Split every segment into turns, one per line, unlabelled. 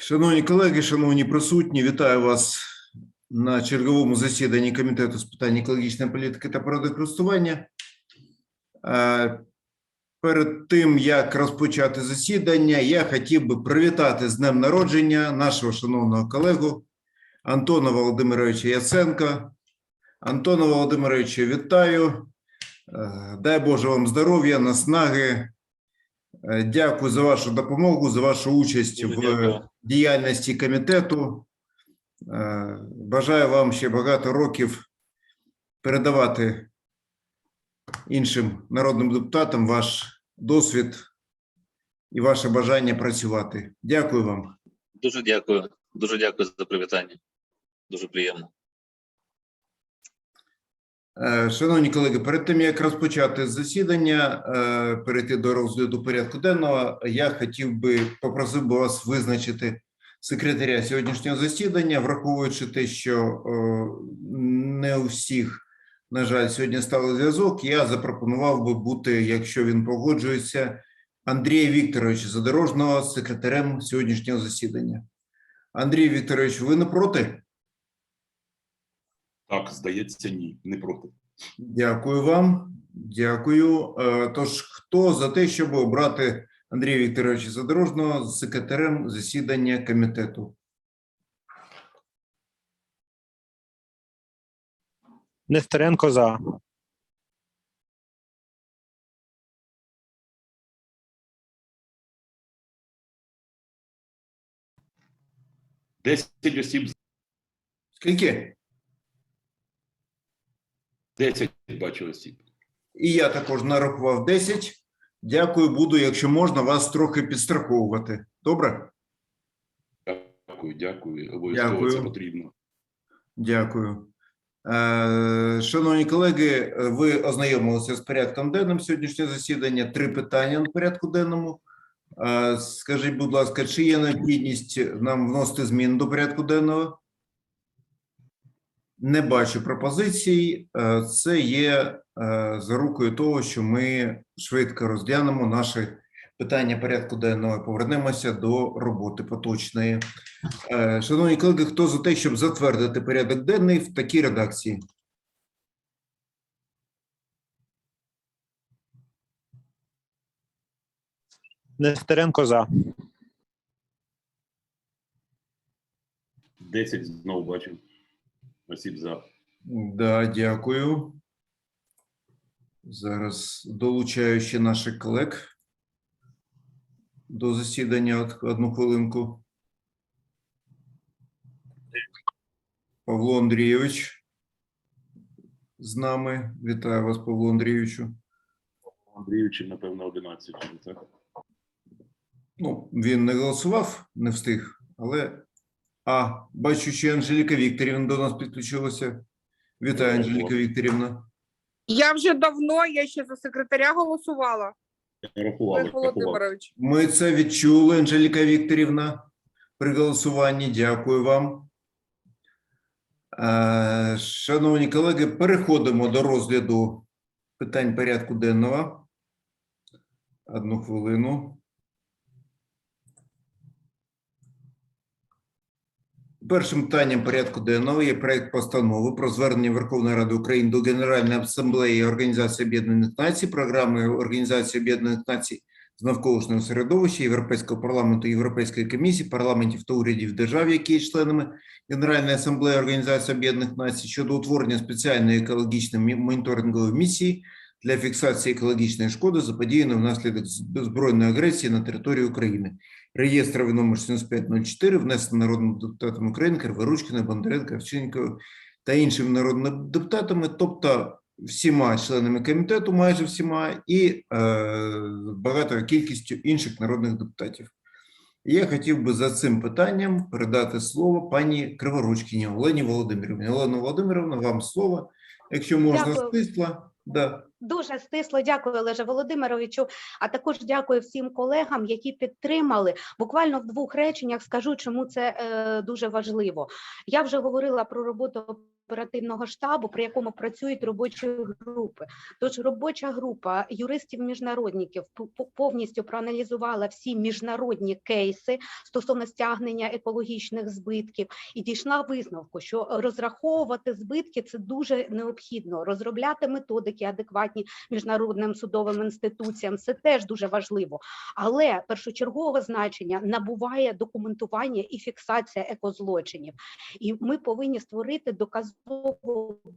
Шановні колеги, шановні присутні, вітаю вас на черговому засіданні Комітету з питань екологічної політики та природокористування. Перед тим, як розпочати засідання, я хотів би привітати з днем народження нашого шановного колегу Антона Володимировича Яценка. Антона Володимировича, вітаю. Дай Боже вам здоров'я, наснаги. Е, Дякую за вашу допомогу, за вашу участь
Дуже
в
дякую.
діяльності комітету. Е, Бажаю вам ще багато років передавати іншим народним депутатам ваш досвід і ваше бажання працювати. Дякую вам.
Дуже дякую. Дуже дякую за привітання. Дуже приємно.
Е, Шановні колеги, перед тим як розпочати засідання, е, перейти до розгляду порядку денного, я хотів би попросив би вас визначити секретаря сьогоднішнього засідання, враховуючи те, що е, не у всіх, на жаль, сьогодні стало зв'язок. Я запропонував би бути, якщо він погоджується, Андрія Вікторовича Задорожного секретарем сьогоднішнього засідання. Андрій Вікторович, ви не проти?
Так, здається, ні, не проти.
Дякую вам. Дякую. Е, Тож, хто за те, щоб обрати Андрія Вікторовича Задорожного секретарем засідання комітету?
Нестеренко за.
Десять осіб,
Скільки?
10 бачу осіб.
І я також нарахував 10. Дякую. Буду, якщо можна, вас трохи підстраховувати. Добре?
Дякую, дякую. Обов'язково
Дякую.
це потрібно.
Дякую. Е, Шановні колеги, ви ознайомилися з порядком денним сьогоднішнього засідання. Три питання на порядку денному. Е, Скажіть, будь ласка, чи є необхідність нам вносити зміни до порядку денного? Не бачу пропозицій. Е, Це є е, зарукою того, що ми швидко розглянемо наші питання порядку денного і повернемося до роботи поточної. Е, Шановні колеги, хто за те, щоб затвердити порядок денний в такій редакції?
Нестеренко за.
10 знову бачу осіб за.
Да, дякую. Зараз долучаю ще наших колег до засідання. Одну хвилинку. Павло Андрійович з нами. Вітаю вас, Павло Андрійовичу.
Андрійовичі, напевно, 11. Так?
Ну, він не голосував, не встиг, але. А, бачу, що Анжеліка Вікторівна до нас підключилася. Вітаю, Анжеліка Вікторівна.
Я вже давно, я ще за секретаря голосувала.
Рахували,
Олег
рахували.
Володимирович.
Ми це відчули, Анжеліка Вікторівна, при голосуванні. Дякую вам. Е, Шановні колеги, переходимо до розгляду питань порядку денного. Одну хвилину. Першим питанням порядку денного є проект постанови про звернення Верховної Ради України до Генеральної асамблеї Організації Об'єднаних Націй, програми Організації Об'єднаних Націй з навколишнього середовища Європейського парламенту, Європейської комісії, парламентів та урядів держав, які є членами Генеральної асамблеї Організації Об'єднаних Націй щодо утворення спеціальної екологічної моніторингової місії для фіксації екологічної шкоди, заподіяної внаслідок збройної агресії на території України. Реєстровий номер 7504 внесений народним депутатом України Криворучкиною, Бондаренко, Овчинниковою та іншими народними депутатами, тобто всіма членами комітету, майже всіма, і е, багатою кількістю інших народних депутатів. Я хотів би за цим питанням передати слово пані Криворучкіні Олені Володимирівні. Олена Володимирівна, вам слово. Якщо можна
Дякую.
стисло, да.
Дуже стисло дякую, Олеже Володимировичу. А також дякую всім колегам, які підтримали. Буквально в двох реченнях скажу, чому це е, дуже важливо. Я вже говорила про роботу оперативного штабу, при якому працюють робочі групи. Тож робоча група юристів-міжнародників повністю проаналізувала всі міжнародні кейси стосовно стягнення екологічних збитків і дійшла висновку, що розраховувати збитки це дуже необхідно. Розробляти методики адекватні міжнародним судовим інституціям це теж дуже важливо. Але першочергове значення набуває документування і фіксація екозлочинів. І ми повинні створити доказову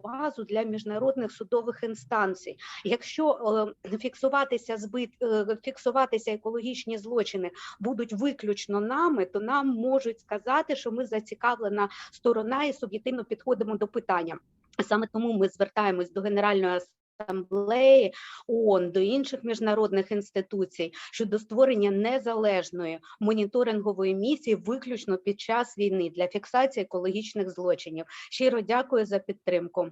базу для міжнародних судових інстанцій. Якщо е, фіксуватися збит, е, фіксуватися екологічні злочини будуть виключно нами, то нам можуть сказати, що ми зацікавлена сторона і суб'єктивно підходимо до питання. Саме тому ми звертаємось до Генеральної асамблеї ООН, до інших міжнародних інституцій щодо створення незалежної моніторингової місії виключно під час війни для фіксації екологічних злочинів. Щиро дякую за підтримку.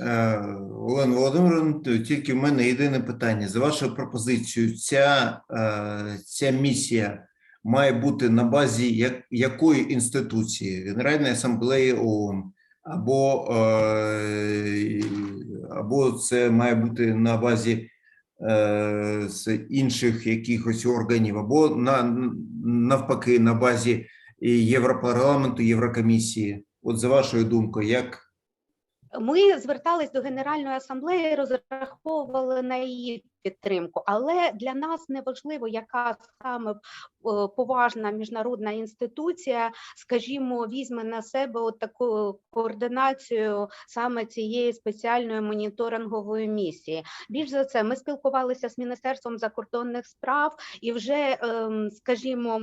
Е, Олена Володимировна, тільки в мене єдине питання. За вашою пропозицією, ця, е, ця місія має бути на базі якої інституції? Генеральної асамблеї ООН, або, е, або це має бути на базі е, з інших якихось органів, або на, навпаки на базі Європарламенту, Єврокомісії. От за вашою думкою, як
Ми звертались до Генеральної асамблеї, розраховували на її підтримку, але для нас не важливо, яка саме е, поважна міжнародна інституція, скажімо, візьме на себе таку координацію саме цієї спеціальної моніторингової місії. Більш за це, ми спілкувалися з Міністерством закордонних справ і вже, ем, скажімо,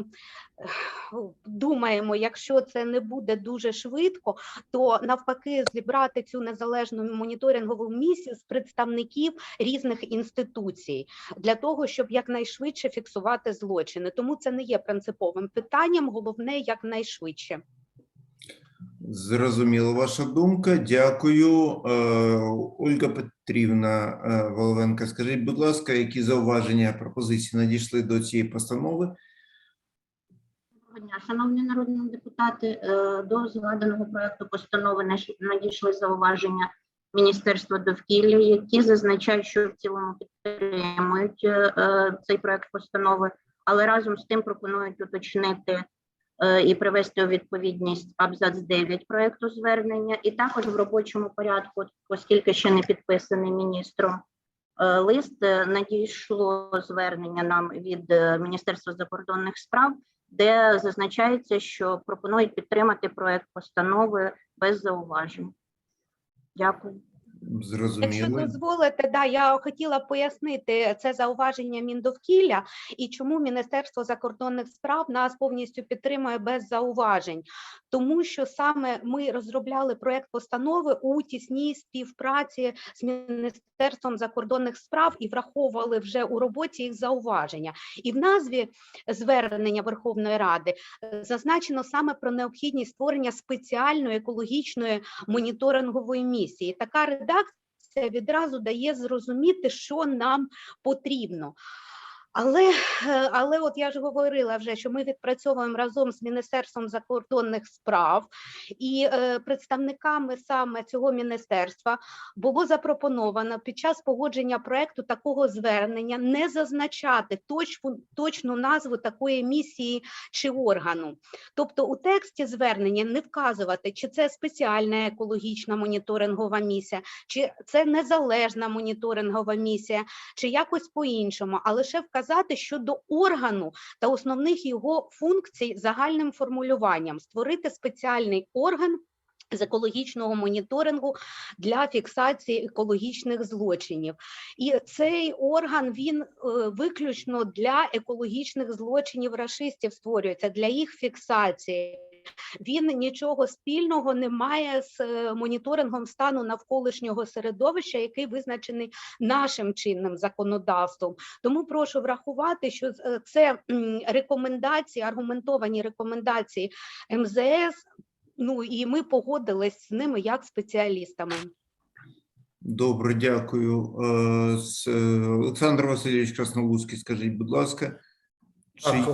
думаємо, якщо це не буде дуже швидко, то навпаки зібрати цю незалежну моніторингову місію з представників різних інституцій для того, щоб якнайшвидше фіксувати злочини. Тому це не є принциповим питанням. Головне якнайшвидше.
Зрозуміла ваша думка. Дякую. Е, Ольга Петрівна е, Воловенка, скажіть, будь ласка, які зауваження пропозиції надійшли до цієї постанови?
Доброго дня, шановні народні депутати. е, До згаданого проекту постанови надійшли зауваження Міністерства довкілля, які зазначають, що в цілому підтримують е, е, цей проект постанови, але разом з тим пропонують уточнити е, і привести у відповідність абзац 9 проекту звернення, і також в робочому порядку, оскільки ще не підписаний міністром. е, Лист е, надійшло звернення нам від е, Міністерства закордонних справ де зазначається, що пропонують підтримати проект постанови без зауважень. Дякую.
Якщо
Зрозуміло.
дозволите, да, я хотіла пояснити це зауваження Міндовкілля і чому Міністерство закордонних справ нас повністю підтримує без зауважень, тому що саме ми розробляли проект постанови у тісній співпраці з Міністерством закордонних справ і враховували вже у роботі їх зауваження. І в назві звернення Верховної Ради е, зазначено саме про необхідність створення спеціальної екологічної моніторингової місії. Така редакція відразу дає зрозуміти, що нам потрібно. Але, е, але от я ж говорила вже, що ми відпрацьовуємо разом з Міністерством закордонних справ і е, представниками саме цього міністерства було запропоновано під час погодження проекту такого звернення не зазначати точну, точну назву такої місії чи органу. Тобто у тексті звернення не вказувати, чи це спеціальна екологічна моніторингова місія, чи це незалежна моніторингова місія, чи якось по-іншому, а лише вказати щодо органу та основних його функцій загальним формулюванням, створити спеціальний орган. З екологічного моніторингу для фіксації екологічних злочинів, і цей орган він е, виключно для екологічних злочинів рашистів створюється для їх фіксації. Він нічого спільного не має з е, моніторингом стану навколишнього середовища, який визначений нашим чинним законодавством. Тому прошу врахувати, що е, це рекомендації, аргументовані рекомендації МЗС. Ну і ми погодились з ними як спеціалістами.
Добре, дякую. Е, Олександр Васильович Краснолуцький, скажіть, будь ласка, чи є,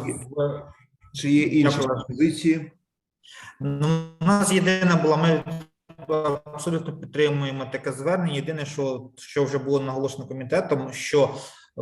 чи є інші пропозиції?
Ну, у нас єдина була, ми абсолютно підтримуємо таке звернення. Єдине, що, що вже було наголошено комітетом, що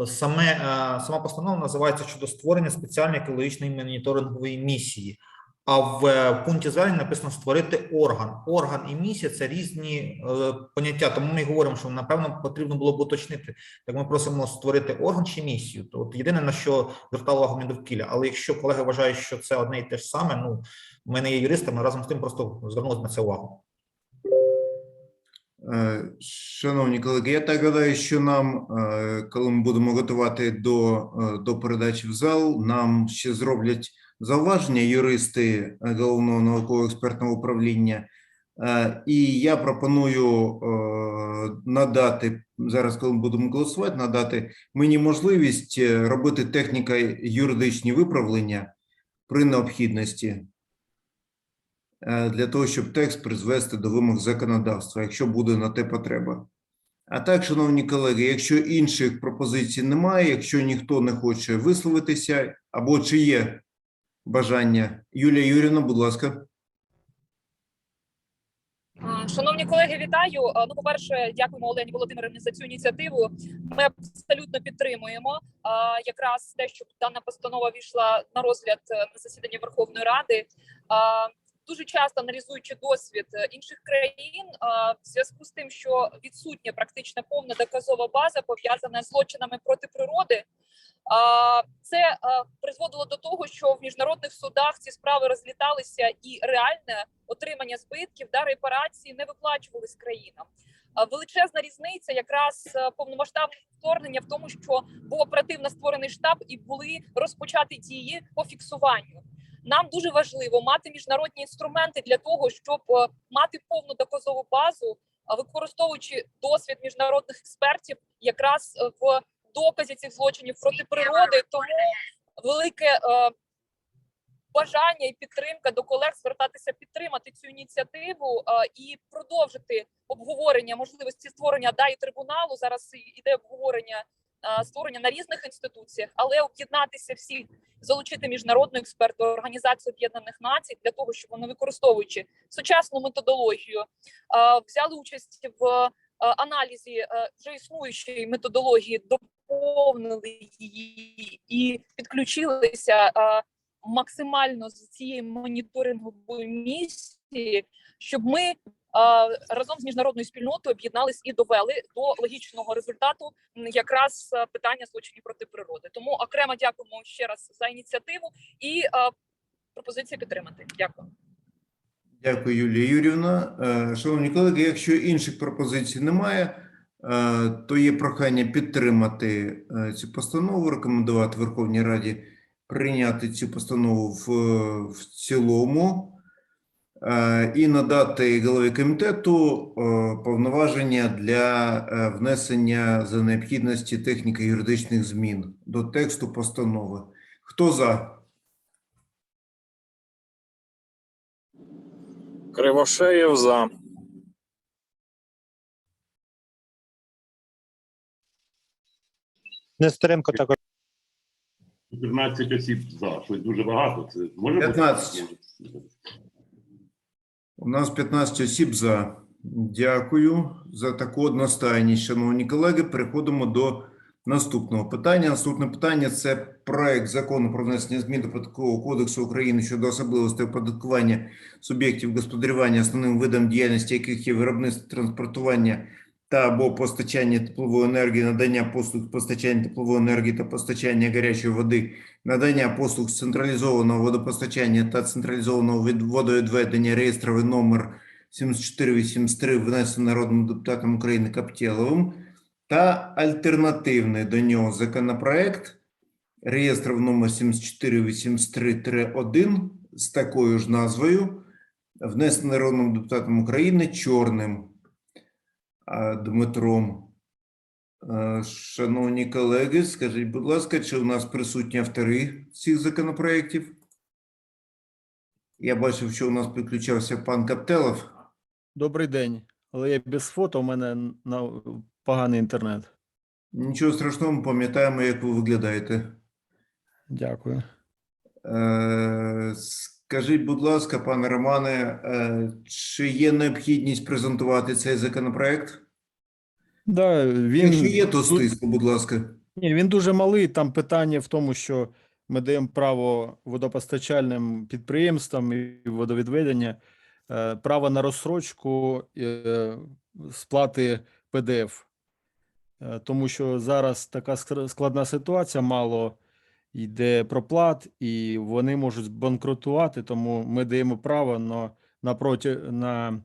е, саме е, сама постанова називається щодо створення спеціальної екологічної моніторингової місії. А в е, пункті звернення написано створити орган. Орган і місія це різні е, поняття. Тому ми говоримо, що напевно потрібно було б уточнити. Так ми просимо створити орган чи місію. То от єдине на що звертала увагу Міндовкілля. Але якщо колеги вважають, що це одне і те ж саме, ну ми не є юристами, разом з тим просто звернули на це увагу.
Е, Шановні колеги, я так гадаю, що нам, е, коли ми будемо готувати до, е, до передачі в зал, нам ще зроблять зауваження юристи Головного науково-експертного управління. І я пропоную надати зараз, коли ми будемо голосувати, надати мені можливість робити техніко-юридичні виправлення при необхідності для того, щоб текст призвести до вимог законодавства, якщо буде на те потреба. А так, шановні колеги, якщо інших пропозицій немає, якщо ніхто не хоче висловитися, або чи є бажання, Юлія Юрівна, будь ласка.
Шановні колеги, вітаю. Ну, по-перше, дякуємо Олені Володимирівні за цю ініціативу. Ми абсолютно підтримуємо якраз те, щоб дана постанова війшла на розгляд е, на засіданні Верховної Ради. Дуже часто аналізуючи досвід е, інших країн, в зв'язку з тим, що відсутня практично повна доказова база пов'язана з злочинами проти природи. Це призводило до того, що в міжнародних судах ці справи розліталися, і реальне отримання збитків да репарації не виплачувались країнам. Величезна різниця якраз е, повномасштабного вторгнення в тому, що був оперативно створений штаб і були розпочаті дії по фіксуванню. Нам дуже важливо мати міжнародні інструменти для того, щоб е, мати повну доказову базу, використовуючи досвід міжнародних експертів, якраз е, в доказі цих злочинів проти природи. Тому велике е, бажання і підтримка до колег звертатися підтримати цю ініціативу і продовжити обговорення можливості створення ДАІ трибуналу. Зараз іде обговорення створення на різних інституціях, але об'єднатися всіх, залучити міжнародну експерту, організацію Об'єднаних Націй для того, щоб вони використовуючи сучасну методологію, взяли участь в аналізі вже існуючої методології, доповнили її і підключилися. максимально з цієї моніторингової місії, щоб ми разом з міжнародною спільнотою об'єднались і довели до логічного результату якраз питання злочинів проти природи. Тому окремо дякуємо ще раз за ініціативу і а, пропозиція підтримати. Дякую.
Дякую, Юлія Юрівна. Е, Шановні колеги, якщо інших пропозицій немає, е, то є прохання підтримати е, цю постанову, рекомендувати Верховній Раді прийняти цю постанову в, в цілому е, і надати голові комітету е, повноваження для е, внесення за необхідності техніко-юридичних змін до тексту постанови. Хто за?
Кривошеєв за.
Нестеренко також.
14 осіб за. Щось дуже багато. Це може бути?
15. У нас 15 осіб за. Дякую за таку одностайність, шановні колеги. Переходимо до наступного питання. Наступне питання це проект закону про внесення змін до податкового кодексу України щодо особливостей оподаткування суб'єктів господарювання, основним видом діяльності яких є виробництво транспортування та або постачання теплової енергії, надання послуг постачання теплової енергії та постачання гарячої води, надання послуг з централізованого водопостачання та централізованого від- водовідведення реєстровий номер 7483, внесений народним депутатом України Каптєловим, та альтернативний до нього законопроект реєстров номер 7483-1 з такою ж назвою, внесений народним депутатом України Чорним Дмитром. Е, Шановні колеги, скажіть, будь ласка, чи у нас присутні автори цих законопроєктів? Я бачив, що у нас підключався пан Каптелов.
Добрий день. Але я без фото, у мене на поганий інтернет.
Нічого страшного, ми пам'ятаємо, як ви виглядаєте.
Дякую.
Е, Скажіть, будь ласка, пане Романе, е, чи є необхідність презентувати цей законопроект?
Да, він,
Якщо є, то стисло, будь ласка.
Ні, він дуже малий. Там питання в тому, що ми даємо право водопостачальним підприємствам і водовідведення е, право на розсрочку е, сплати ПДФ. Тому що зараз така складна ситуація, мало йде проплат, і вони можуть банкрутувати, тому ми даємо право на, на, проти, на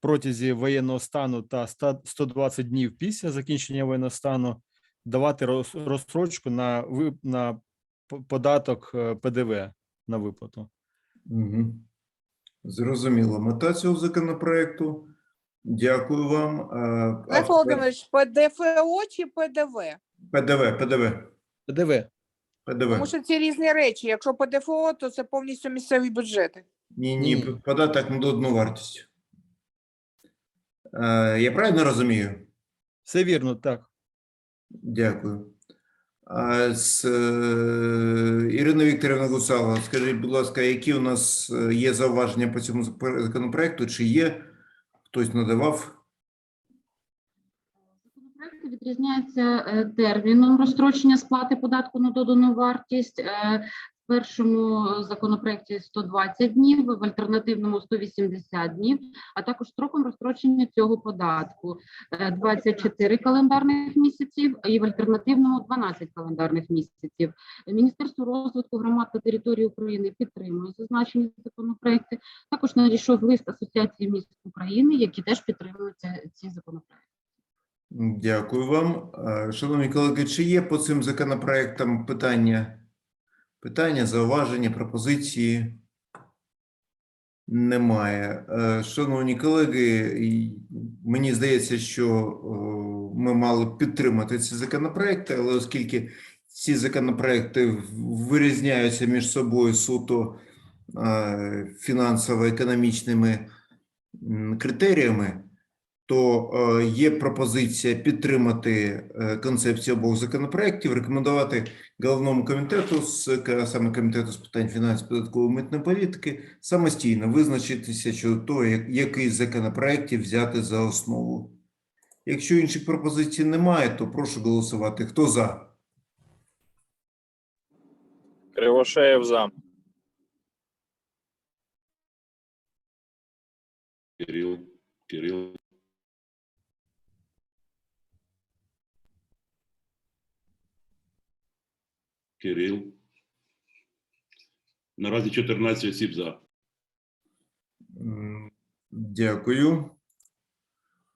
протязі воєнного стану та ста- 120 днів після закінчення воєнного стану давати роз- розстрочку на, на податок е, ПДВ на виплату.
Угу. Зрозуміло. Мета цього законопроекту. Дякую вам. Е,
Олег Володимирович, ПДФО чи ПДВ?
ПДВ, ПДВ,
ПДВ.
ПДВ.
Тому що це різні речі. Якщо ПДФО, то це повністю місцеві бюджети.
Ні, ні,
Ні.
податок на додану вартість. Е, Я правильно розумію?
Все вірно, так.
Дякую. А з е, Ірина Вікторівна Гусала, скажіть, будь ласка, які у нас е, є зауваження по цьому законопроекту? Чи є хтось надавав?
Відрізняється е, терміном розстрочення сплати податку на додану вартість. Е, В першому законопроекті 120 днів, в альтернативному 180 днів, а також строком розстрочення цього податку е, 24 календарних місяців і в альтернативному 12 календарних місяців. Міністерство розвитку громад та території України підтримує зазначені законопроекти. Також надійшов лист Асоціації міст України, які теж підтримують ці законопроекти.
Дякую вам. Шановні колеги, чи є по цим законопроектам питання? Питання, зауваження, пропозиції? Немає. Шановні колеги, мені здається, що ми мали підтримати ці законопроекти, але оскільки ці законопроекти вирізняються між собою суто фінансово-економічними критеріями, то е, є пропозиція підтримати е, концепцію обох законопроєктів, рекомендувати головному комітету, з саме комітету з питань фінансів, податкової митної політики, самостійно визначитися щодо того, який з законопроєктів взяти за основу. Якщо інших пропозицій немає, то прошу голосувати. Хто за?
Кривошеєв за.
Кирил, Кирил, Кирил. Наразі 14 осіб за.
Дякую.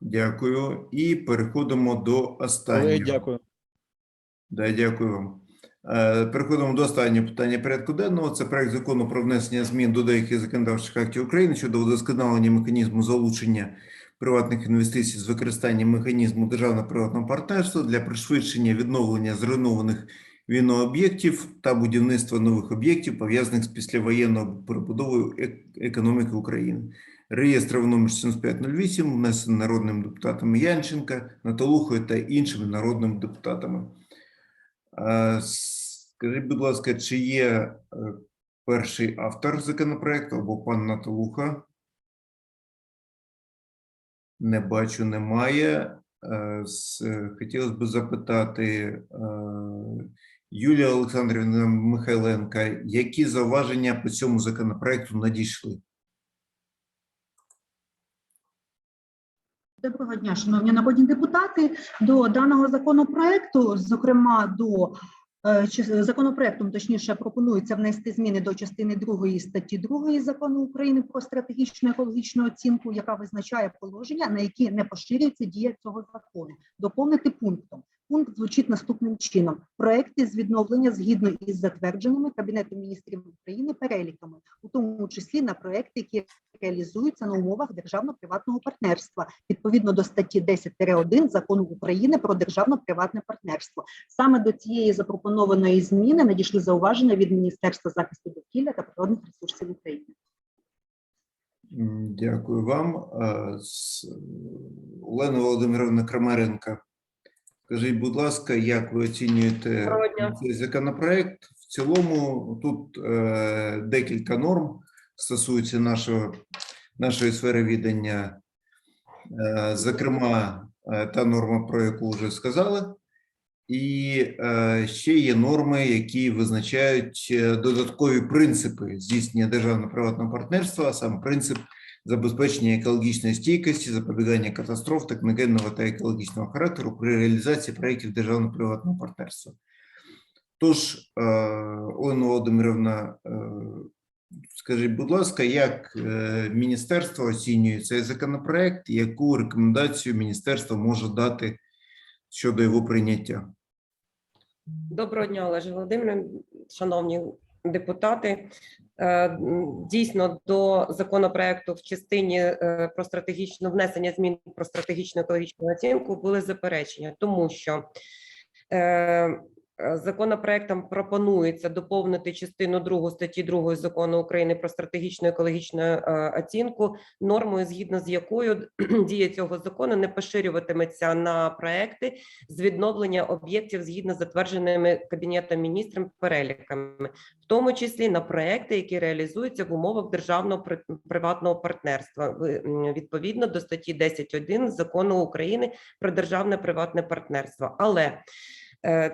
Дякую. І переходимо до останнього.
Але дякую.
Да, дякую вам. Е, Переходимо до останнього питання порядку денного. Це проект закону про внесення змін до деяких законодавчих актів України щодо вдосконалення механізму залучення приватних інвестицій з використанням механізму державно-приватного партнерства для пришвидшення відновлення зруйнованих війною об'єктів та будівництва нових об'єктів, пов'язаних з післявоєнною перебудовою економіки України. Реєстровий номер 7508, внесений народним депутатами Янченка, Наталухою та іншими народними депутатами. Е, Скажіть, будь ласка, чи є е, перший автор законопроекту або пан Наталуха? Не бачу, немає. Е, Хотілося б запитати е, Юлія Олександрівна Михайленка, які зауваження по цьому законопроекту надійшли?
Доброго дня, шановні народні депутати. До даного законопроекту, зокрема до е, законопроектом, точніше, пропонується внести зміни до частини 2 статті 2 закону України про стратегічну екологічну оцінку, яка визначає положення, на які не поширюється дія цього закону. Доповнити пунктом. Пункт звучить наступним чином: проекти з відновлення згідно із затвердженими Кабінетом міністрів України переліками, у тому числі на проекти, які реалізуються на умовах державно-приватного партнерства відповідно до статті 10-1 закону України про державно-приватне партнерство. Саме до цієї запропонованої зміни надійшли зауваження від Міністерства захисту довкілля та природних ресурсів України.
Дякую вам. Олена Володимировна Крамаренко, скажіть, будь ласка, як ви оцінюєте цей законопроект? В цілому тут е, декілька норм. стосуються нашого, нашої сфери відання. Е, Зокрема, е, та норма, про яку вже сказали, і е, ще є норми, які визначають е, додаткові принципи здійснення державно-приватного партнерства, а саме принцип забезпечення екологічної стійкості, запобігання катастроф техногенного та екологічного характеру при реалізації проєктів державно-приватного партнерства. Тож, е, Олена Володимирівна, е, скажіть, будь ласка, як е, міністерство оцінює цей законопроект, яку рекомендацію міністерство може дати щодо його прийняття?
Доброго дня, Олеже Володимирович, шановні депутати. Е, Дійсно, до законопроекту в частині е, про стратегічну внесення змін про стратегічну екологічну оцінку були заперечення, тому що е, законопроектом пропонується доповнити частину 2 статті 2 закону України про стратегічну екологічну е, оцінку нормою, згідно з якою дія цього закону не поширюватиметься на проекти з відновлення об'єктів згідно з затвердженими кабінетом міністрів переліками, в тому числі на проекти, які реалізуються в умовах державного приватного партнерства, відповідно до статті 10.1 закону України про державне приватне партнерство. Але Е,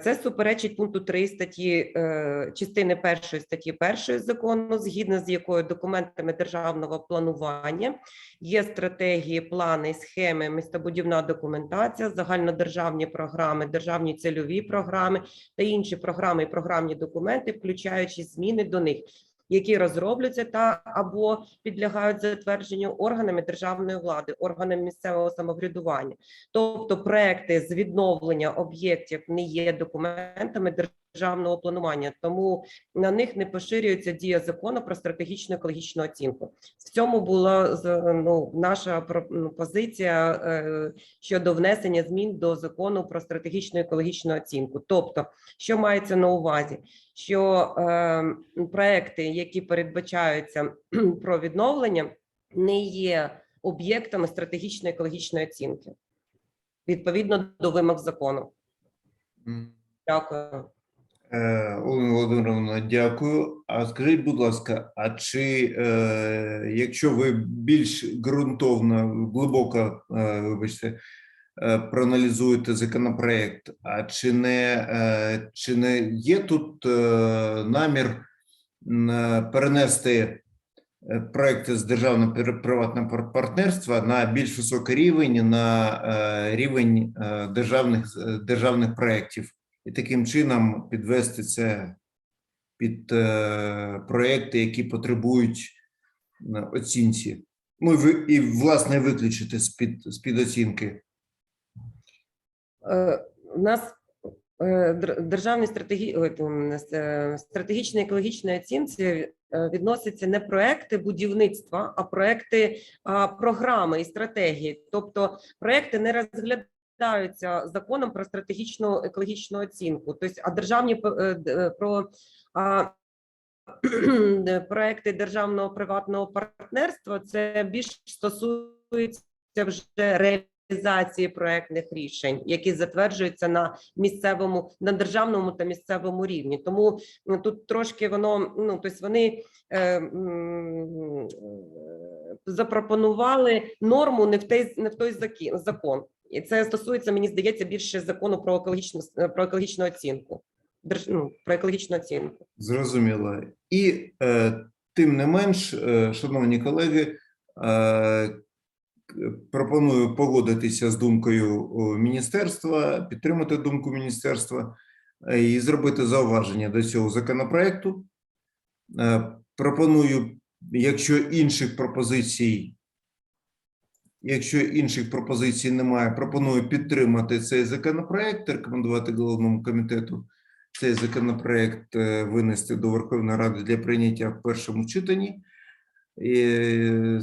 Це суперечить пункту 3 статті е, частини першої статті першої закону, згідно з якою документами державного планування є стратегії, плани, схеми, містобудівна документація, загальнодержавні програми, державні цільові програми та інші програми і програмні документи, включаючи зміни до них. Які розробляться та або підлягають затвердженню органами державної влади, органами місцевого самоврядування, тобто проекти з відновлення об'єктів не є документами державного планування, тому на них не поширюється дія закону про стратегічну екологічну оцінку. В цьому була ну, наша ну, позиція е, щодо внесення змін до закону про стратегічну екологічну оцінку. Тобто, що мається на увазі, що е, проекти, які передбачаються про відновлення, не є об'єктами стратегічної екологічної оцінки відповідно до вимог закону. Дякую.
Е, Олена Володимировна, дякую. А скажіть, будь ласка, а чи е, якщо ви більш ґрунтовно, глибоко, е, вибачте, проаналізуєте законопроект, а чи не, чи не є тут намір перенести проекти з державного приватного партнерства на більш високий рівень, на рівень державних, державних проєктів? І таким чином підвести це під е, проекти, які потребують е, оцінці. Ну і, власне виключити з-під з-під оцінки.
Е, У нас е, дер- державні стратегі... стратегічної екологічної оцінці відносяться не проекти будівництва, а проекти програми і стратегії. Тобто проекти не розглядаються законом про стратегічну екологічну оцінку. Тобто, а державні е, е, про а, проекти державного приватного партнерства це більш стосується вже реалізації проектних рішень, які затверджуються на місцевому, на державному та місцевому рівні. Тому тут трошки воно ну тобто вони е, м, е, запропонували норму не в той не в той закон. І це стосується, мені здається, більше закону про екологічну про екологічну оцінку. Ну, про екологічну оцінку.
Зрозуміло. І е, тим не менш, е, шановні колеги, е, пропоную погодитися з думкою міністерства, підтримати думку міністерства е, і зробити зауваження до цього законопроекту. Е, Пропоную, якщо інших пропозицій, якщо інших пропозицій немає, пропоную підтримати цей законопроект, рекомендувати головному комітету цей законопроект е, винести до Верховної Ради для прийняття в першому читанні. Е,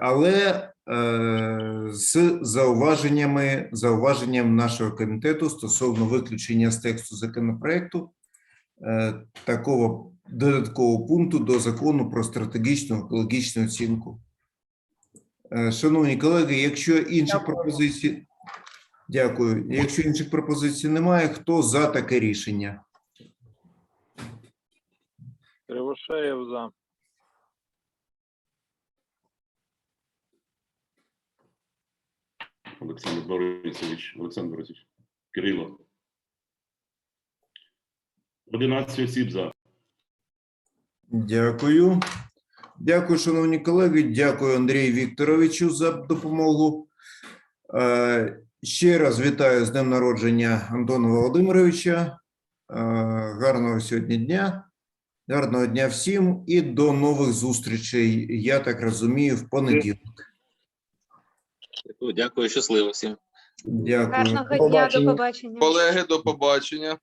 Але е, з зауваженнями, зауваженням нашого комітету стосовно виключення з тексту законопроекту такого додаткового пункту до закону про стратегічну екологічну оцінку. Е, шановні колеги, якщо інших пропозицій, дякую. Якщо інших пропозицій немає, хто за таке рішення?
Кривошеєв за.
Олександр Борисович, Олександр Борисович, Кирило. 11 осіб за.
Дякую. Дякую, шановні колеги. Дякую Андрію Вікторовичу за допомогу. Е, Ще раз вітаю з днем народження Антона Володимировича. Е, Гарного сьогодні дня. Гарного дня всім і до нових зустрічей. Я так розумію, в понеділок.
Дякую, Дякую, щасливо всім.
Дякую.
Гарного дня, до побачення.
Колеги, до побачення.